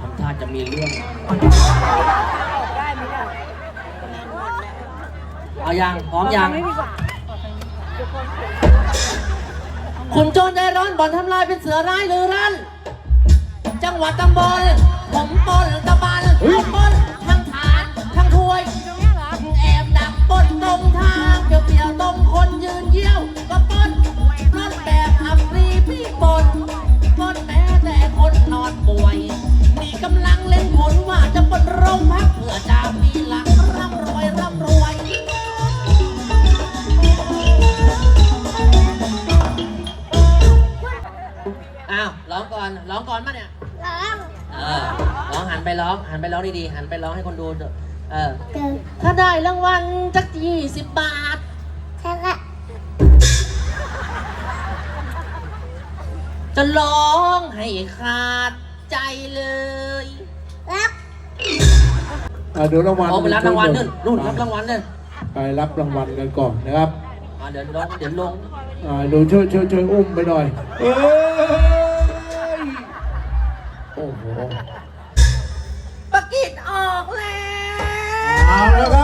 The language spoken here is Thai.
ทำท่าจะมีเรื่องเอายังพร้อมยังคุณโจรใจร้อนบ่อนทำลายเป็นเสือร้ายหรือรั่นจังหวัดตำบลผมปนตะบันผมปนทั้งฐานทั้งถ้วย แอบดักปนตรงทางเปลี่ยวๆตรงคนยืนเยี่ยว ร้องก่อน ร้องก่อนมาเนี่ยเออร้องหันไปร้อง หันไปร้องดีๆ หันไปร้องให้คนดูเถอะเออถ้าได้รางวัลจักยี่สิบบาทจะร้องให้ขาดใจเลยอะเดี๋ยวรางวัลเอาไปรับรางวัลนู่นนู่นรับรางวัลนู่นไปรับรางวัลกันก่อนนะครับ อ่าเดี๋ยวลงเดี๋ยวลง อ่าดูช่วยช่วยช่วยอุ้มไปหน่อย เอ้ย โอ้โห ประกิดออกแล้ว เอาแล้วครับ